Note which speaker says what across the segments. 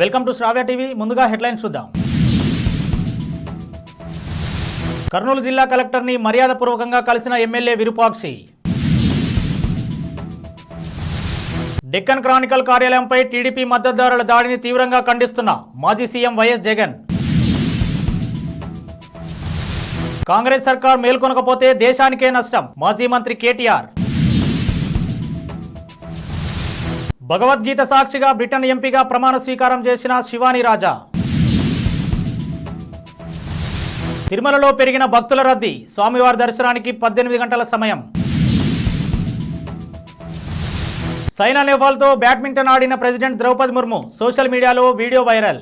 Speaker 1: Welcome to Shravya TV. ముందుగా headlines చూద్దాం. కర్నూలు జిల్లా కలెక్టర్ని మర్యాదపూర్వకంగా కలిసిన ఎమ్మెల్యే విరూపాక్షి. డెక్కన్ క్రానికల్ కార్యాలయంపై టీడీపీ మద్దతుదారుల దాడిని తీవ్రంగా ఖండిస్తున్న మాజీ సీఎం వైఎస్ జగన్. కాంగ్రెస్ సర్కార్ మేల్కొనకపోతే దేశానికే నష్టం మాజీ మంత్రి కేటీఆర్. భగవద్గీత సాక్షిగా బ్రిటన్ ఎంపీగా ప్రమాణ స్వీకారం చేసిన శివాని రాజా. తిరుమలలో పెరిగిన భక్తుల రద్దీ స్వామివారి దర్శనానికి పద్దెనిమిది గంటల సమయం. సైనా నెహ్వాల్తో బ్యాడ్మింటన్ ఆడిన ప్రెసిడెంట్ ద్రౌపది ముర్ము సోషల్ మీడియాలో వీడియో వైరల్.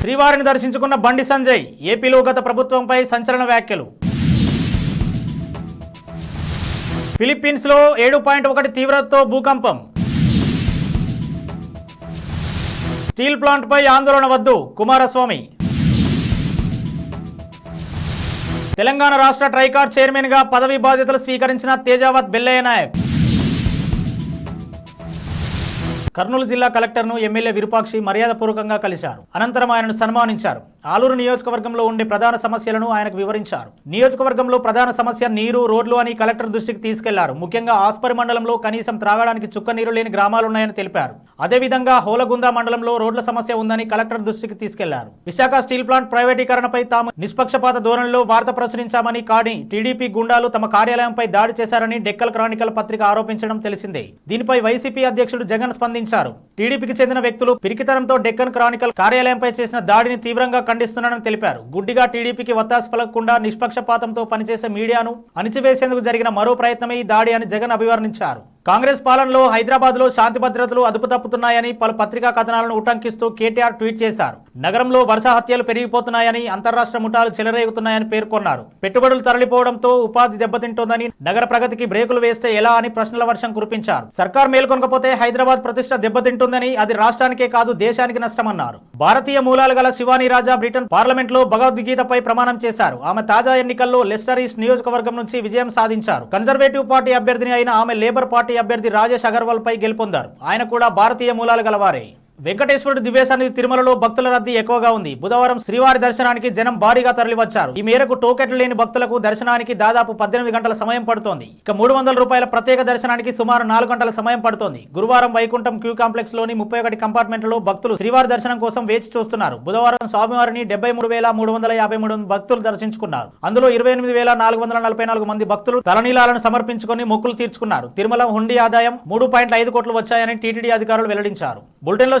Speaker 1: శ్రీవారిని దర్శించుకున్న బండి సంజయ్ ఏపీలో గత ప్రభుత్వంపై సంచలన వ్యాఖ్యలు. ఫిలిప్పీన్స్లో ఏడు పాయింట్ ఒకటి తీవ్రతతో భూకంపం. స్టీల్ ప్లాంట్పై ఆందోళన వద్దు కుమారస్వామి. తెలంగాణ రాష్ట్ర ట్రైకార్ చైర్మన్గా పదవి బాధ్యతలు స్వీకరించిన తేజావత్ బెల్లయ్య నాయక్. కర్నూలు జిల్లా కలెక్టర్ను ఎమ్మెల్యే విరూపాక్షి మర్యాదపూర్వకంగా కలిశారు. అనంతరం ఆయనను సన్మానించారు. ఆలూరు నియోజకవర్గంలో ఉండే ప్రధాన సమస్యలను ఆయనకు వివరించారు. నియోజకవర్గంలో ప్రధాన సమస్య నీరు రోడ్లు అని కలెక్టర్ దృష్టికి తీసుకెళ్ళారు. ముఖ్యంగా ఆస్పరి మండలంలో కనీసం త్రాగడానికి చుక్క నీరు లేని గ్రామాలున్నాయని తెలిపారు. అదేవిధంగా హోలగుంద మండలంలో రోడ్ల సమస్య ఉందని కలెక్టర్ దృష్టికి తీసుకెళ్ళారు. విశాఖ స్టీల్ ప్లాంట్ ప్రైవేటీకరణపై తాము నిష్పక్షపాత ధోరణిలో వార్త ప్రచురించామని కాని టీడీపీ గుండాలు తమ కార్యాలయంపై దాడి చేశారని డెక్కల్ క్రానికల్ పత్రిక ఆరోపించడం తెలిసిందే. దీనిపై వైసీపీ అధ్యక్షుడు జగన్ స్పందించారు. టీడీపీకి చెందిన వ్యక్తులు పిరికితనంతో డెక్కన్ క్రానికల్ కార్యాలయంపై చేసిన దాడిని తీవ్రంగా ఖండిస్తున్నానని తెలిపారు. గుడ్డిగా టీడీపీకి వత్తాసు పలకకుండా నిష్పక్షపాతంతో పనిచేసే మీడియాను అణిచివేసేందుకు జరిగిన మరో ప్రయత్నమే ఈ దాడి అని జగన్ అభివర్ణించారు. కాంగ్రెస్ పాలనలో హైదరాబాద్లో శాంతి భద్రతలు అదుపు తప్పుతున్నాయని పలు పత్రికా కథనాలను ఉటంకిస్తూ కేటీఆర్ ట్వీట్ చేశారు. నగరంలో వరుస హత్యలు పెరిగిపోతున్నాయని అంతరాష్ట్ర ముఠాలు చెలరేగుతున్నాయని పేర్కొన్నారు. పెట్టుబడులు తరలిపోవడంతో ఉపాధి దెబ్బతింటోందని నగర ప్రగతికి బ్రేకులు వేస్తే ఎలా అని ప్రశ్నల వర్షం కురిపించారు. సర్కార్ మేల్కొనకపోతే హైదరాబాద్ ప్రతిష్ట ఉంటుందని అది రాష్ట్రానికే కాదు దేశానికి నష్టమన్నారు. భారతీయ మూలాలు గల శివాని రాజా బ్రిటన్ పార్లమెంట్లో భగవద్గీతపై ప్రమాణం చేశారు. ఆమె తాజా ఎన్నికల్లో లెస్టర్ ఈస్ట్ నియోజకవర్గం నుంచి విజయం సాధించారు. కన్జర్వేటివ్ పార్టీ అభ్యర్థిని అయిన ఆమె లేబర్ పార్టీ అభ్యర్థి రాజేష్ అగర్వాల్ పై గెలుపొందారు. ఆయన కూడా భారతీయ మూలాలు గలవారే. వెంకటేశ్వరుడు దివ్యసన్నిధి తిరుమలలో భక్తుల రద్దీ ఎక్కువగా ఉంది. బుధవారం శ్రీవారి దర్శనానికి జనం భారీగా తరలివచ్చారు. ఈ మేరకు టోకెట్లు లేని భక్తులకు దర్శనానికి దాదాపు పద్దెనిమిది గంటల సమయం పడుతోంది. ఇక మూడు వందల రూపాయల ప్రత్యేక దర్శనానికి సుమారు నాలుగు గంటల సమయం పడుతోంది. గురువారం వైకుంఠం క్యూ కాంప్లెక్స్లోని ముప్పై ఒకటి కంపార్ట్మెంట్లో భక్తులు శ్రీవారి దర్శనం కోసం వేచి చూస్తున్నారు. బుధవారం స్వామివారిని డెబ్బై మూడు వేల మూడు వందల యాభై మూడు భక్తులు దర్శించుకున్నారు. అందులో ఇరవై ఎనిమిది వేల నాలుగు వందల నలభై నాలుగు మంది భక్తులు తలనీలాలను సమర్పించుకొని మొక్కులు తీర్చుకున్నారు. తిరుమల హుండీ ఆదాయం మూడు పాయింట్ ఐదు కోట్లు వచ్చాయని టీటీడీ అధికారులు వెల్లడించారు. బులెటిన్లో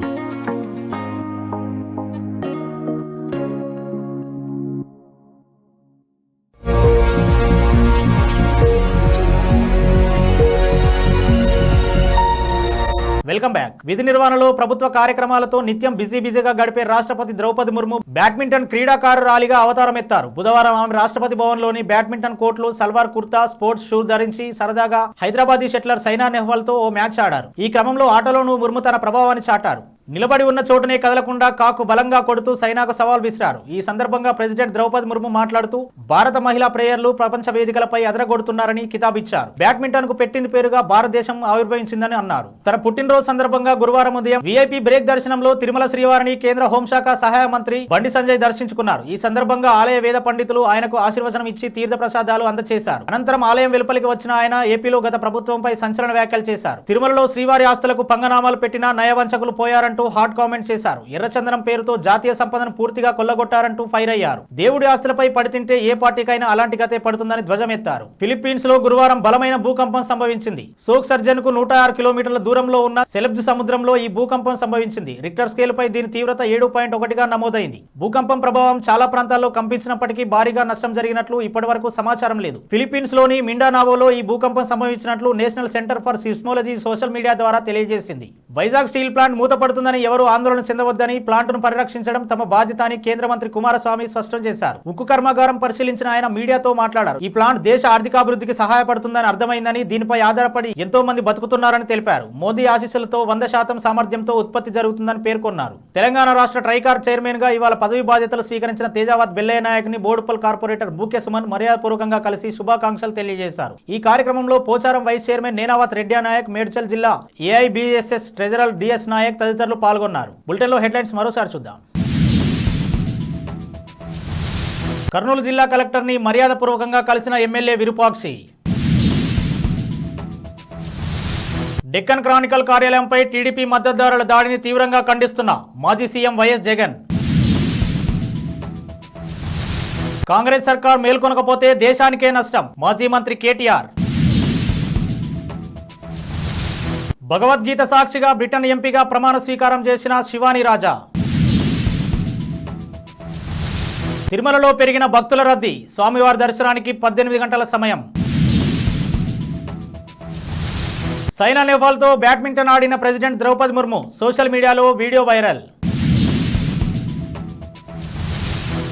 Speaker 1: Welcome back. విధి నిర్వహణలో ప్రభుత్వ కార్యక్రమాలతో నిత్యం బిజీ బిజీగా గడిపే రాష్ట్రపతి ద్రౌపది ముర్ము బ్యాడ్మింటన్ క్రీడాకారురాలిగా అవతారం ఎత్తారు. బుధవారం ఆమె రాష్ట్రపతి భవన్లోని బ్యాడ్మింటన్ కోర్టులో సల్వార్ కుర్తా స్పోర్ట్స్ షూ ధరించి సరదాగా హైదరాబాదీ షెట్లర్ సైనా నెహ్వాల్తో ఓ మ్యాచ్ ఆడారు. ఈ క్రమంలో ఆటలోనూ ముర్ము తన ప్రభావాన్ని చాటారు. నిలబడి ఉన్న చోటునే కదలకుండా కాకు బలంగా కొడుతూ సైనాకు సవాల్ విసిరారు. ఈ సందర్భంగా ప్రెసిడెంట్ ద్రౌపది ముర్ము మాట్లాడుతూ భారత మహిళా ప్లేయర్లు ప్రపంచ వేదికలపై అదరగొడుతున్నారని కితాబిచ్చారు. బ్యాడ్మింటన్కు పెట్టింది పేరుగా భారతదేశం ఆవిర్భవించిందని అన్నారు. తన పుట్టినరోజు సందర్భంగా గురువారం ఉదయం వీఐపీ బ్రేక్ దర్శనంలో తిరుమల శ్రీవారిని కేంద్ర హోంశాఖ సహాయ మంత్రి బండి సంజయ్ దర్శించుకున్నారు. ఈ సందర్భంగా ఆలయ వేద పండితులు ఆయనకు ఆశీర్వచనం ఇచ్చి తీర్థ ప్రసాదాలు అందజేశారు అనంతరం ఆలయం వెలుపలికి వచ్చిన ఆయన ఏపీలో గత ప్రభుత్వంపై సంచలన వ్యాఖ్యలు చేశారు. తిరుమలలో శ్రీవారి ఆస్తులకు పంగనామాలు పెట్టిన నయవంచకులు పోయారంటూ హాట్ కామెంట్స్ చేశారు. ఎర్రచందనం పేరుతో జాతీయ సంపదను పూర్తిగా కొల్లగొట్టారంటూ ఫైర్ అయ్యారు. దేవుడి ఆస్తులపై పడితింటే ఏ పార్టీకైనా అలాంటి గతే పడుతుందని ధ్వజమెత్తారు. ఫిలిప్పీన్స్లో గురువారం బలమైన భూకంపం సంభవించింది. సోక్ సర్జన్కు నూట ఆరు కిలోమీటర్ల దూరంలో ఉన్న సెలబ్జ్ సముద్రంలో ఈ భూకంపం సంభవించింది. రిక్టర్ స్కేల్ పై దీని తీవ్రత ఏడు పాయింట్ ఒకటిగా నమోదైంది. భూకంపం ప్రభావం చాలా ప్రాంతాల్లో కంపించినప్పటికీ భారీగా నష్టం జరిగినట్లు ఇప్పటి వరకు సమాచారం లేదు. ఫిలిప్పీన్స్లోని మిండానావోలో ఈ భూకంపం సంభవించినట్లు National Centre for Seismology social media ద్వారా తెలియజేసింది. వైజాగ్ స్టీల్ ప్లాంట్ మూతపడుతుందని ఎవరూ ఆందోళన చెందవద్దని ప్లాంట్ను పరిరక్షించడం తమ బాధ్యత అని కేంద్ర మంత్రి కుమారస్వామి స్పష్టం చేశారు. ఉక్కు కర్మాగారం పరిశీలించిన ఆయన మీడియాతో మాట్లాడారు. ఈ ప్లాంట్ దేశ ఆర్థికాభివృద్ధికి సహాయపడుతుందని అర్థమైందని దీనిపై ఆధారపడి ఎంతో మంది బతుకుతున్నారని తెలిపారు. మోదీ ఆశీస్సులతో వంద శాతం సామర్థ్యంతో ఉత్పత్తి జరుగుతుందని పేర్కొన్నారు. తెలంగాణ రాష్ట్ర ట్రైకార్ చైర్మన్గా ఇవాళ పదవి బాధ్యతలు స్వీకరించిన తేజావత్ బెల్లయ్య నాయక్ని బోడుపల్ కార్పొరేటర్ బూకే సుమన్ మర్యాదపూర్వకంగా కలిసి శుభాకాంక్షలు తెలియజేశారు. ఈ కార్యక్రమంలో పోచారం వైస్ చైర్మన్ నేనావత్ రెడ్డి నాయక్ మేడ్చల్ జిల్లా ఏఐబిఎస్ఎస్ ట్రెజరల్ డిఎస్ నాయక్ తదితరులు పాల్గొన్నారు. బులెటిన్లో హెడ్లైన్స్ మరోసారి చూద్దాం. కర్నూలు జిల్లా కలెక్టర్ని మర్యాదపూర్వకంగా కలిసిన ఎమ్మెల్యే విరూపాక్షి. డెక్కన్ క్రానికల్ కార్యాలయంపై టీడీపీ మద్దతుదారుల దాడిని తీవ్రంగా ఖండిస్తున్న మాజీ సీఎం వైఎస్ జగన్. కాంగ్రెస్ సర్కార్ మేల్కొనకపోతే దేశానికే నష్టం మాజీ మంత్రి కేటీఆర్. భగవద్గీత సాక్షిగా బ్రిటన్ ఎంపీగా ప్రమాణ స్వీకారం చేసిన శివాని రాజా. తిరుమలలో పెరిగిన భక్తుల రద్దీ స్వామివారి దర్శనానికి పద్దెనిమిది గంటల సమయం. సైనా నెహ్వాల్తో బ్యాడ్మింటన్ ఆడిన ప్రెసిడెంట్ ద్రౌపది ముర్ము సోషల్ మీడియాలో వీడియో వైరల్.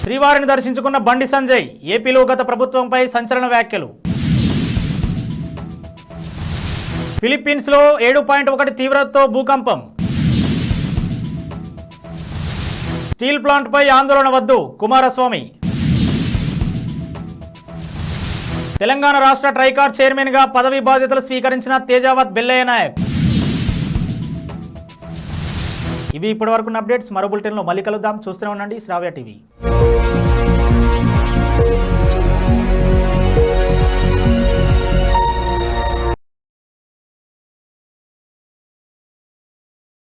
Speaker 1: శ్రీవారిని దర్శించుకున్న బండి సంజయ్ ఏపీలో గత ప్రభుత్వంపై సంచలన వ్యాఖ్యలు. ఫిలిప్పీన్స్లో ఏడు పాయింట్ ఒకటి తీవ్రతతో భూకంపం. స్టీల్ ప్లాంట్పై ఆందోళన వద్దు కుమారస్వామి. తెలంగాణ రాష్ట్ర ట్రైకార్ చైర్మన్గా పదవి బాధ్యతలు స్వీకరించిన తేజావత్ బెల్లయ్య నాయక్. ఇవి ఇప్పటివరకు అప్డేట్స్. మరో బులెటిన్లో మళ్ళీ కలుద్దాం. చూస్తూనే ఉండండి శ్రావ్య టీవీ.